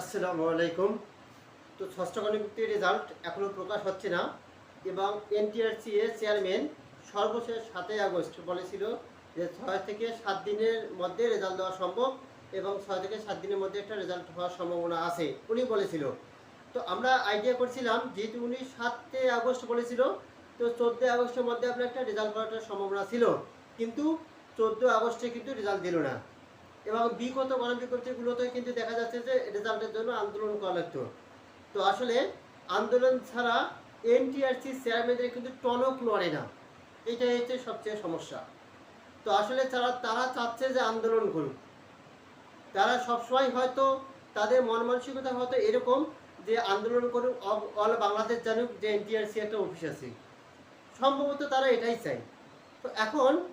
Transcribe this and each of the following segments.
আসসালামু আলাইকুম। তো ষষ্ঠ গণবিত্তির রেজাল্ট এখনও প্রকাশ হচ্ছে না। এবং এনটিআরসি এর চেয়ারম্যান সর্বশেষ সাতই আগস্ট বলেছিল যে ছয় থেকে সাত দিনের মধ্যে রেজাল্ট দেওয়া সম্ভব এবং ছয় থেকে সাত দিনের মধ্যে একটা রেজাল্ট হওয়ার সম্ভাবনা আছে, উনি বলেছিল। তো আমরা আইডিয়া করছিলাম, যেহেতু উনি সাতই আগস্ট বলেছিল, তো চোদ্দোই আগস্টের মধ্যে আপনার একটা রেজাল্ট করার সম্ভাবনা ছিল। কিন্তু চোদ্দ আগস্টে কিন্তু রেজাল্ট দিল না। এবং বিগত গণবিজ্ঞপ্তিগুলোতে কিন্তু দেখা যাচ্ছে যে রেজাল্টের জন্য আন্দোলন করা লাগতো। তো আসলে আন্দোলন ছাড়া এনটিআরসি চেয়ারম্যানদের কিন্তু টনক লড়ে না। এটাই হচ্ছে সবচেয়ে সমস্যা। তো আসলে তারা তারা চাচ্ছে যে আন্দোলন করুক। তারা সবসময় হয়তো তাদের মন মানসিকতা হয়তো এরকম যে আন্দোলন করুক অল- বাংলাদেশ জানুক, যে এনটিআরসি একটা অফিস আছে। সম্ভবত তারা এটাই চায়। তো এখন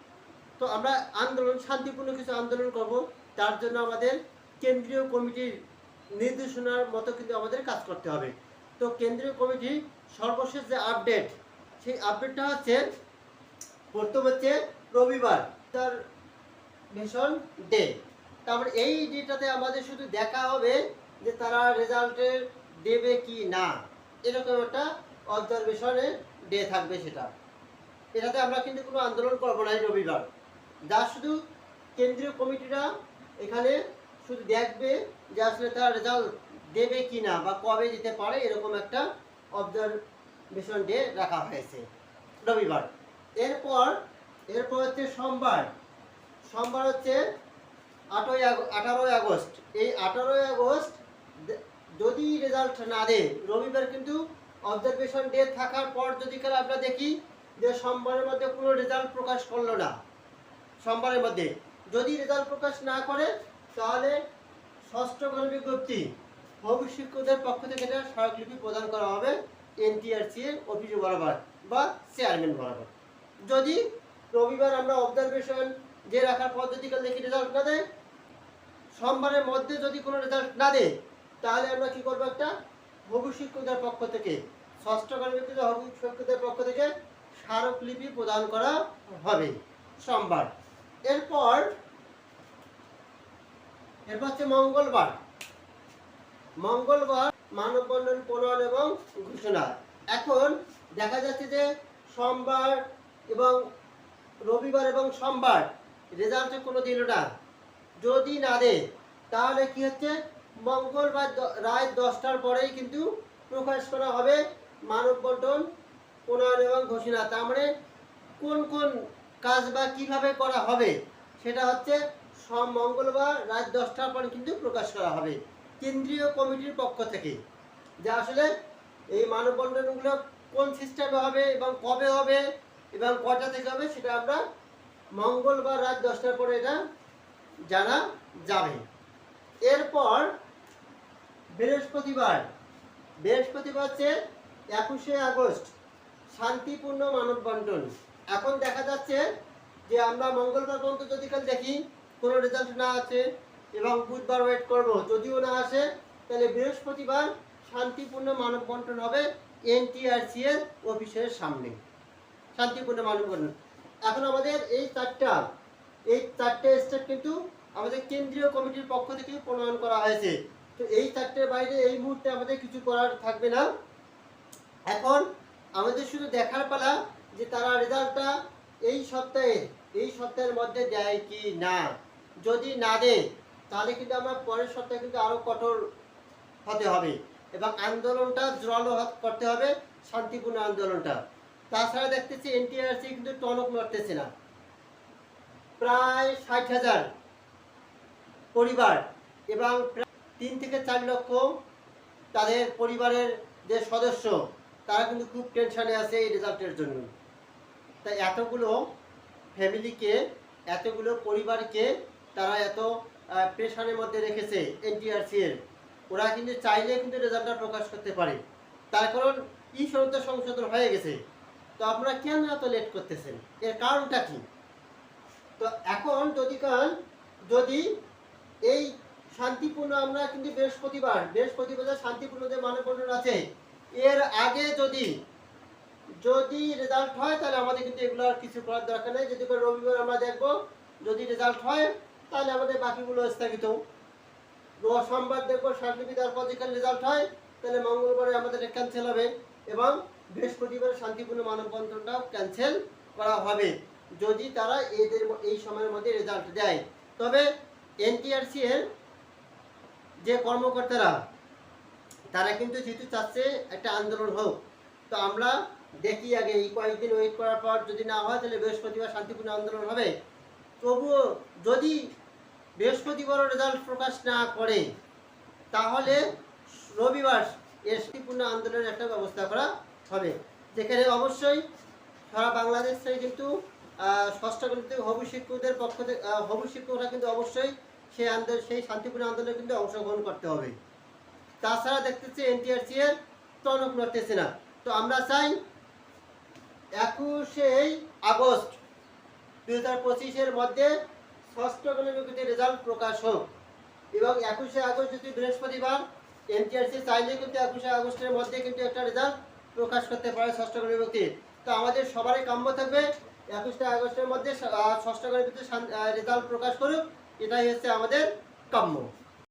তো আমরা আন্দোলন, শান্তিপূর্ণ কিছু আন্দোলন করব। তার জন্য আমাদের কেন্দ্রীয় কমিটির নির্দেশনার মতো কিন্তু আমাদের কাজ করতে হবে। তো কেন্দ্রীয় কমিটি সর্বশেষ যে আপডেট সেই আপডেটটা হচ্ছে প্রথম হচ্ছে রবিবার, তার ভীষণ ডে তারপর এই ডেটাতে আমাদের শুধু দেখা হবে যে তারা রেজাল্টের দেবে কি না। এরকম একটা অবজারভেশনের ডে থাকবে সেটা। এটাতে আমরা কিন্তু কোনো আন্দোলন করব না এই রবিবার। যা শুধু কেন্দ্রীয় কমিটিরা এখানে শুধু দেখবে যে আসলে তারা রেজাল্ট দেবে কি না বা কবে দিতে পারে, এরকম একটা অবজারভেশন ডে রাখা হয়েছে রবিবার। এরপর এরপর হচ্ছে সোমবার। সোমবার হচ্ছে আটই আঠারোই আগস্ট। এই আঠারোই আগস্ট যদি রেজাল্ট না দেয়, রবিবার কিন্তু অবজারভেশন ডে থাকার পর যদি কাল আমরা দেখি যে সোমবারের মধ্যে কোনো রেজাল্ট প্রকাশ করল না। সোমবারের মধ্যে। যদি রেজাল্ট প্রকাশ না করে, তাহলে ষষ্ঠ গণবিজ্ঞপ্তি ভবিষ্যৎদের পক্ষ থেকে এটা স্মারকলিপি প্রদান করা হবে এনটিআরসি এর অফিস বরাবর বা চেয়ারম্যান বরাবর। যদি রবিবার আমরা অবজারভেশন যে রাখার পদ্ধতিকাল দেখি রেজাল্ট না দেয়, সোমবারের মধ্যে যদি কোনো রেজাল্ট না দেয়, তাহলে আমরা কি করব একটা ভবিষ্যৎদের পক্ষ থেকে, ষষ্ঠ গণবিজ্ঞপ্তি ভবিষ্যৎদের পক্ষ থেকে স্মারকলিপি প্রদান করা হবে সোমবার। এরপর এরপর হচ্ছে মঙ্গলবার। মঙ্গলবার মানববন্ধন প্রণয়ন এবং ঘোষণা। এখন দেখা যাচ্ছে যে সোমবার এবং রবিবার এবং সোমবার রেজাল্টে কোনো দিল না। যদি না দেয়, তাহলে কি হচ্ছে? মঙ্গলবার রাত দশটার পরেই কিন্তু প্রকাশ করা হবে মানববন্ধন প্রণয়ন এবং ঘোষণা। তার মানে কোন কোন কাজ বা কীভাবে করা হবে সেটা হচ্ছে সব মঙ্গলবার রাত দশটার পরে কিন্তু প্রকাশ করা হবে কেন্দ্রীয় কমিটির পক্ষ থেকে। যে আসলে এই মানববন্ধনগুলো কোন সিস্টেমে হবে এবং কবে হবে এবং কটা থেকে হবে সেটা আমরা মঙ্গলবার রাত দশটার পরে এটা জানা যাবে। এরপর বৃহস্পতিবার বৃহস্পতিবার হচ্ছে একুশে আগস্ট, শান্তিপূর্ণ মানববন্ধন। এখন দেখা যাচ্ছে যে আমরা মঙ্গলবার পর্যন্ত যদি কাল দেখি কোনো রেজাল্ট না আছে এবং বুধবার ওয়েট করব। যদিও না আসে, তাহলে বৃহস্পতিবার শান্তিপূর্ণ মানববন্ধন হবে এনটিআরসি এর অফিসের সামনে। শান্তিপূর্ণ মানববন্ধন এখন আমাদের এই চারটা, এই চারটে স্টেপ কিন্তু আমাদের কেন্দ্রীয় কমিটির পক্ষ থেকে প্রণয়ন করা হয়েছে। তো এই চারটের বাইরে এই মুহূর্তে আমাদের কিছু করার থাকবে না। এখন আমাদের শুধু দেখার পালা যে তারা রেজাল্টটা এই সপ্তাহে, এই সপ্তাহের মধ্যে দেয় কি না। যদি না দেয়, তাহলে কিন্তু আমরা পরের সপ্তাহে কিন্তু আরও কঠোর হতে হবে। এবং আন্দোলনটা জোরালো করতে হবে, শান্তিপূর্ণ আন্দোলনটা। তাছাড়া দেখতেছি এনটিআরসি কিন্তু টনক নড়তেছে না। প্রায় ষাট হাজার পরিবার এবং তিন থেকে চার লক্ষ তাদের পরিবারের যে সদস্য, তারা কিন্তু খুব টেনশানে আছে এই রেজাল্টের জন্য। তাই এতগুলো ফ্যামিলিকে এতগুলো পরিবারকে তারা এত প্রেশারের মধ্যে রেখেছে এনটিআরসি এর। ওরা কিন্তু চাইলে কিন্তু রেজাল্টটা প্রকাশ করতে পারে। তার কারণ ই সনদ সংশোধন হয়ে গেছে। তো আপনারা কেন এত লেট করতেছেন? এর কারণটা কি? তো এখন যদি কাল, যদি এই শান্তিপূর্ণ, আমরা কিন্তু বৃহস্পতিবার বৃহস্পতিবার শান্তিপূর্ণ যে মানববন্ধন আছে, এর আগে যদি যদি রেজাল্ট হয়, তাহলে আমাদের কিন্তু এগুলো আর কিছু করার দরকার নেই। যদি রবিবার আমরা দেখব, যদি রেজাল্ট হয় তাহলে আমাদের বাকিগুলো স্থগিত সোমবার দেখব সার্টিফিকেট আর রেজাল্ট হয়, তাহলে মঙ্গলবারে আমাদের ক্যান্সেল হবে এবং বৃহস্পতিবার শান্তিপূর্ণ মানববন্ধনটাও ক্যান্সেল করা হবে। যদি তারা এদের এই সময়ের মধ্যে রেজাল্ট দেয়। তবে এনটিআরসি এর যে কর্মকর্তারা, তারা কিন্তু যেহেতু চাচ্ছে একটা আন্দোলন হোক, তো আমরা দেখি আগে এই কয়েকদিন ওয়েট করার পর যদি না হয়, তাহলে বৃহস্পতিবার শান্তিপূর্ণ আন্দোলন হবে। তবুও যদি বৃহস্পতিবারও রেজাল্ট প্রকাশ না করে তাহলে রবিবার এর আন্দোলনের একটা ব্যবস্থা করা হবে। যেখানে অবশ্যই সারা বাংলাদেশ থেকে কিন্তু আহ, ষষ্ঠ শ্রেণি থেকে হবু শিক্ষকদের পক্ষ থেকে হবু শিক্ষকরা কিন্তু অবশ্যই সেই আন্দোলন সেই শান্তিপূর্ণ আন্দোলনে কিন্তু অংশগ্রহণ করতে হবে। তাছাড়া দেখতেছি এনটিআরসি এর টনক নড়তেছে না। তো আমরা চাই একুশে আগস্ট দুই হাজার পঁচিশের মধ্যে ষষ্ঠ গণবিজ্ঞপ্তি রেজাল্ট প্রকাশ হোক। এবং একুশে আগস্ট, যদি বৃহস্পতিবার, এনটিআরসি চাইলে কিন্তু একুশে আগস্টের মধ্যে কিন্তু একটা রেজাল্ট প্রকাশ করতে পারে ষষ্ঠ গণবিভক্তি তো আমাদের সবারই কাম্য থাকবে, একুশে আগস্টের মধ্যে ষষ্ঠ গণবিভক্তি রেজাল্ট প্রকাশ করুক। এটাই হচ্ছে আমাদের কাম্য।